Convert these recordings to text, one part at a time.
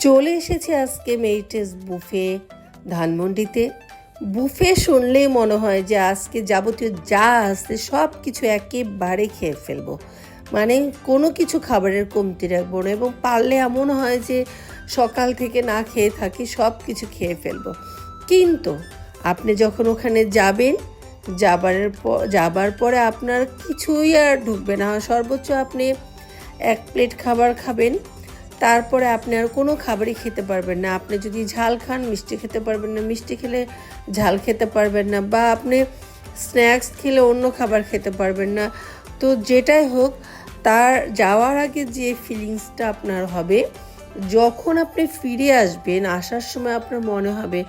চলে এসেছে আজকে মেরিটেস বুফে ধানমন্ডিতে। বুফে শুনলেই মনে হয় যে আজকে যাবতীয় যা আছে সব কিছু একেবারে খেয়ে ফেলব। মানে কোনো কিছু খাবারের কমতি রাখব না এবং পারলে এমন হয় যে সকাল থেকে না খেয়ে থাকি সব কিছু খেয়ে ফেলব। কিন্তু আপনি যখন ওখানে যাবেন যাবার পর যাবার পরে আপনার কিছুই আর ঢুকবে না। সর্বোচ্চ আপনি এক প্লেট খাবার খাবেন তারপরে আপনি আর কোনো খাবারই খেতে পারবেন না। আপনি যদি ঝাল খান, মিষ্টি খেতে পারবেন না। মিষ্টি খেলে ঝাল খেতে পারবেন না বা আপনি স্ন্যাক্স খেলে অন্য খাবার খেতে পারবেন না। তো যেটাই হোক, তার যাওয়ার আগে যে ফিলিংসটা আপনার হবে, যখন আপনি ফিরে আসবেন, আসার সময় আপনার মনে হবে,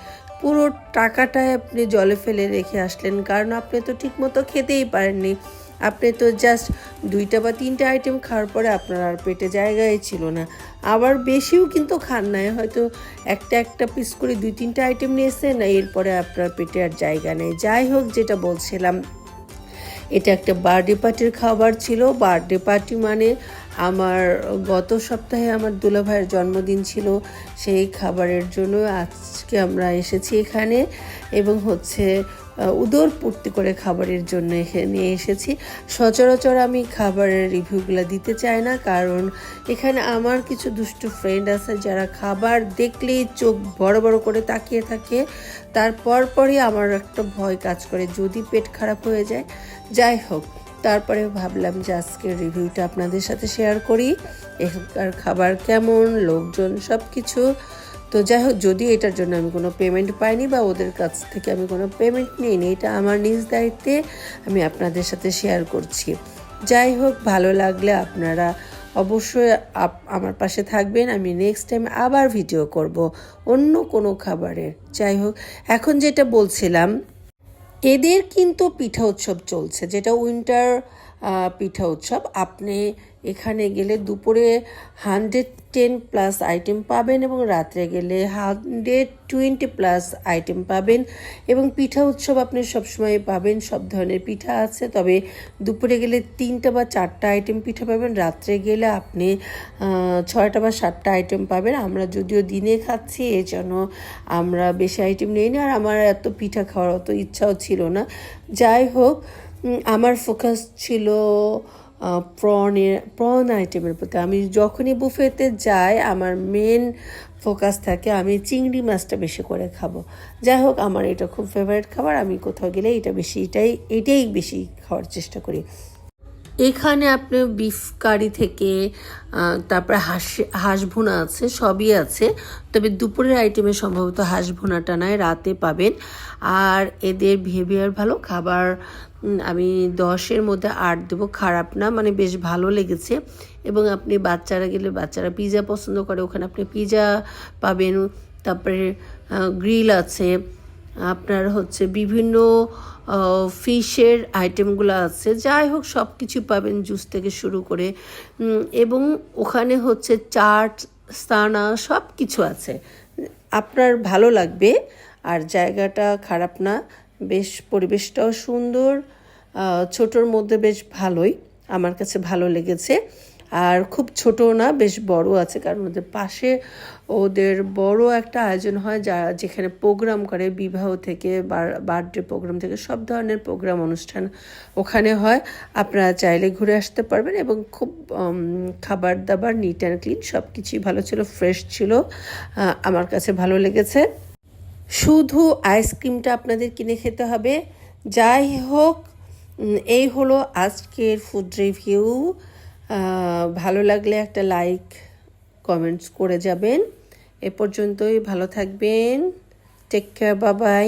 পুরো টাকাটাই আপনি জলে ফেলে রেখে আসলেন। কারণ আপনি তো ঠিকমতো খেতেই পারেননি। আপনি তো জাস্ট দুইটা বা তিনটা আইটেম খাওয়ার পরে আপনার আর পেটে জায়গায় ছিল না। আবার বেশিও কিন্তু খান নাই, হয়তো একটা একটা পিস করে দুই তিনটা আইটেম নিয়েছেন, এরপরে আপনার পেটে আর জায়গা নেই। যাই হোক, যেটা বলছিলাম, এটা একটা বার্থডে পার্টির খাবার ছিল। বার্থডে পার্টি মানে আমার গত সপ্তাহে আমার দুলাভাইয়ের জন্মদিন ছিল, সেই খাবারের জন্য আজকে আমরা এসেছি এখানে। এবং হচ্ছে উদর পূর্তি করে খাবারের জন্য এখানে নিয়ে এসেছি। সচরাচর আমি খাবারের রিভিউগুলো দিতে চাই না, কারণ এখানে আমার কিছু দুষ্টু ফ্রেন্ড আছে যারা খাবার দেখলেই চোখ বড় বড় করে তাকিয়ে থাকে। তারপর পরই আমার একটা ভয় কাজ করে, যদি পেট খারাপ হয়ে যায়। যাই হোক তারপরে ভাবলাম যে আজকের রিভিউটা আপনাদের সাথে শেয়ার করি। এখানকার খাবার কেমন, লোকজন সব কিছু তো যাই হোক যদি এটার জন্য আমি কোনো পেমেন্ট পাইনি বা ওদের কাছ থেকে আমি কোনো পেমেন্ট নিইনি, এটা আমার নিজ দায়িত্বে আমি আপনাদের সাথে শেয়ার করছি। যাই হোক ভালো লাগলে আপনারা অবশ্যই আমার পাশে থাকবেন। আমি নেক্সট টাইম আবার ভিডিও করব অন্য কোনো খাবারের যাই হোক এখন যেটা বলছিলাম, এদের কিন্তু পিঠা উৎসব চলছে, যেটা উইন্টার পিঠা উৎসব। আপনি এখানে গেলে দুপুরে হান্ড্রেড টেন প্লাস আইটেম পাবেন এবং রাত্রে গেলে হান্ড্রেড টোয়েন্টি প্লাস আইটেম পাবেন এবং পিঠা উৎসব আপনি সবসময় পাবেন, সব ধরনের পিঠা আছে, তবে দুপুরে গেলে তিনটা বা চারটা আইটেম পিঠা পাবেন, রাত্রে গেলে আপনি ছয়টা বা সাতটা আইটেম পাবেন। আমরা যদিও দিনে খাচ্ছি এই জন্য আমরা বেশি আইটেম নিই না আর আমার এত পিঠা খাওয়ার অত ইচ্ছাও ছিল না। যাই হোক আমার ফোকাস ছিল প্রনের প্রন আইটেমের প্রতি। আমি যখনই বুফেতে যাই, আমার মেন ফোকাস থাকে আমি চিংড়ি মাছটা বেশি করে খাব। যাই হোক, আমার এটা খুব ফেভারিট খাবার, আমি কোথাও গেলে এটা বেশি, এটাই এটাই বেশি খাওয়ার চেষ্টা করি। এখানে আপনি বিফ কারি থেকে তারপরে হাঁস হাঁস ভুনা আছে, সবই আছে। তবে দুপুরের আইটেমে সম্ভবত হাঁস ভুনাটা নয়, রাতে পাবেন। আর এদের বিহেভিয়ার ভালো, খাবার আমি দশের মধ্যে আট দেবো, খারাপ না মানে বেশ ভালো লেগেছে। এবং আপনি বাচ্চারা গেলে, বাচ্চারা পিৎজা পছন্দ করে, ওখানে আপনি পিজা পাবেন। তারপরে গ্রিল আছে। আপনার হচ্ছে বিভিন্ন ফিশের আইটেমগুলো আছে, যাই হোক সব কিছু পাবেন জুস থেকে শুরু করে। এবং ওখানে হচ্ছে চাট স্থানা সব কিছু আছে। আপনার ভালো লাগবে, আর জায়গাটা খারাপ না, বেশ পরিবেশটাও সুন্দর ছোটোর মধ্যে বেশ ভালোই, আমার কাছে ভালো লেগেছে। আর খুব ছোট না, বেশ বড় আছে, কারণ ওদের পাশে ওদের বড় একটা আয়োজন হয় যা, যেখানে প্রোগ্রাম করে, বিবাহ থেকে বার্থডে প্রোগ্রাম থেকে সব ধরনের প্রোগ্রাম অনুষ্ঠান ওখানে হয়। আপনারা চাইলে ঘুরে আসতে পারবেন এবং খুব খাবার দাবার নিট অ্যান্ড ক্লিন সব কিছুই ভালো ছিল ফ্রেশ ছিল আমার কাছে ভালো লেগেছে। শুধু আইসক্রিমটা আপনাদের কিনে খেতে হবে। যাই হোক এই হলো আজকের ফুড রিভিউ ভালো লাগলে একটা লাইক কমেন্টস করে যাবেন। এ পর্যন্তই ভালো থাকবেন। টেক কেয়ার বাবাই